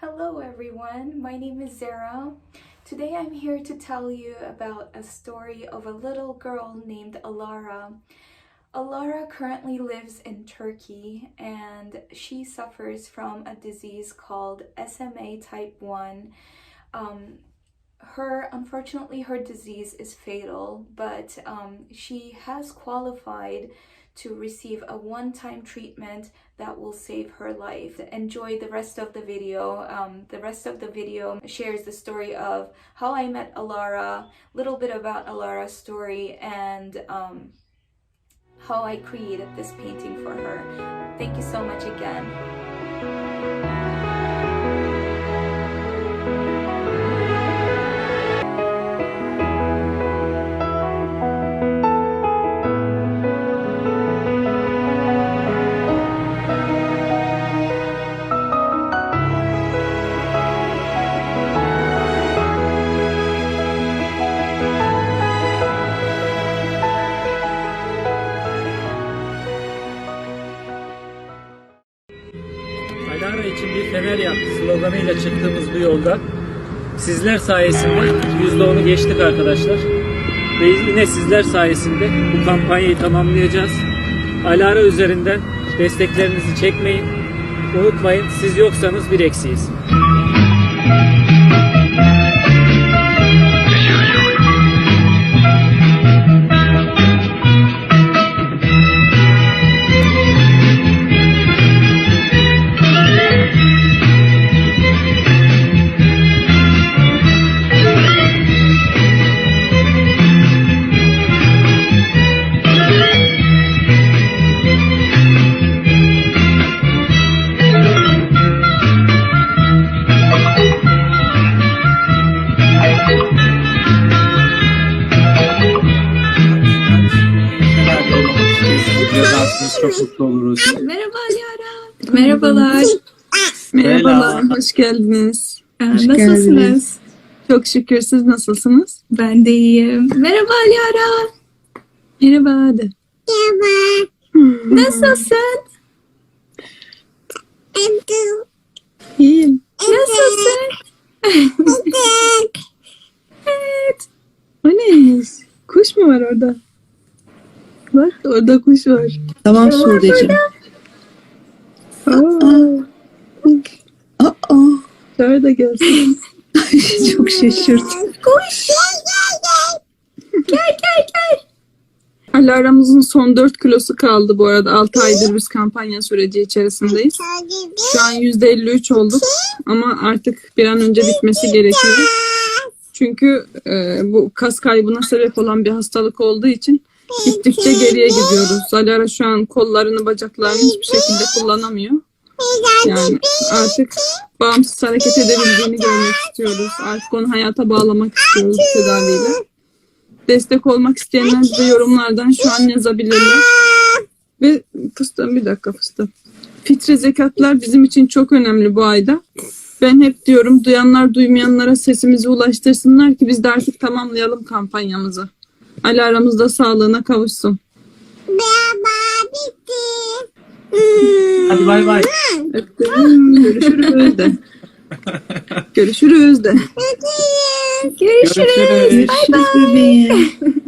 Hello, everyone. My name is Zara. Today I'm here to tell you about a story of a little girl named Alara. Alara currently lives in Turkey and she suffers from a disease called SMA type 1. Um, her unfortunately her disease is fatal but um, she has qualified to receive a one-time treatment that will save her life. Enjoy the rest of the video. Um, the rest of the video shares the story of how i met alara a little bit about alara's story and um, how i created this painting for her. Thank you so much again fener yak sloganıyla çıktığımız bu yolda sizler sayesinde %10'u geçtik arkadaşlar. Ve yine sizler sayesinde bu kampanyayı tamamlayacağız. Alara üzerinden desteklerinizi çekmeyin. Unutmayın siz yoksanız bir eksiyiz. Çok mutlu oluruz. Merhaba Yara. Merhabalar. Merhaba. hoş geldiniz. Ee, Hoş Nasılsınız? geldiniz. Çok şükür siz nasılsınız? Ben de iyiyim. Merhaba Yara. Merhaba hadi. Nasılsın? İyiyim. Nasılsın? evet. O neymiş? Kuş mu var orada? Bak orada kuş var. Tamam Sude'cim. Aa, Aa, çağır da gelsin. çok şaşırdım. Koş. Gel gel gel. Alarmımızın son 4 kilosu kaldı bu arada. 6 aydır biz kampanya süreci içerisindeyiz. Şu an %53 olduk ama artık bir an önce bitmesi gerekiyor. Çünkü e, bu kas kaybına sebep olan bir hastalık olduğu için gittikçe geriye gidiyoruz. Alara şu an kollarını, bacaklarını hiçbir şekilde kullanamıyor. Yani artık bağımsız hareket edebildiğini görmek istiyoruz. Artık onu hayata bağlamak istiyoruz tedaviyle. Destek olmak isteyenler bize yorumlardan şu an yazabilirler. Ve fıstığım bir dakika fıstığım. Fitre zekatlar bizim için çok önemli bu ayda. Ben hep diyorum duyanlar duymayanlara sesimizi ulaştırsınlar ki biz de artık tamamlayalım kampanyamızı. Ali aramızda sağlığına kavuşsun. Hadi bay bay. Öptüm. Görüşürüz de. Görüşürüz de. Görüşürüz. Görüşürüz bebeğim.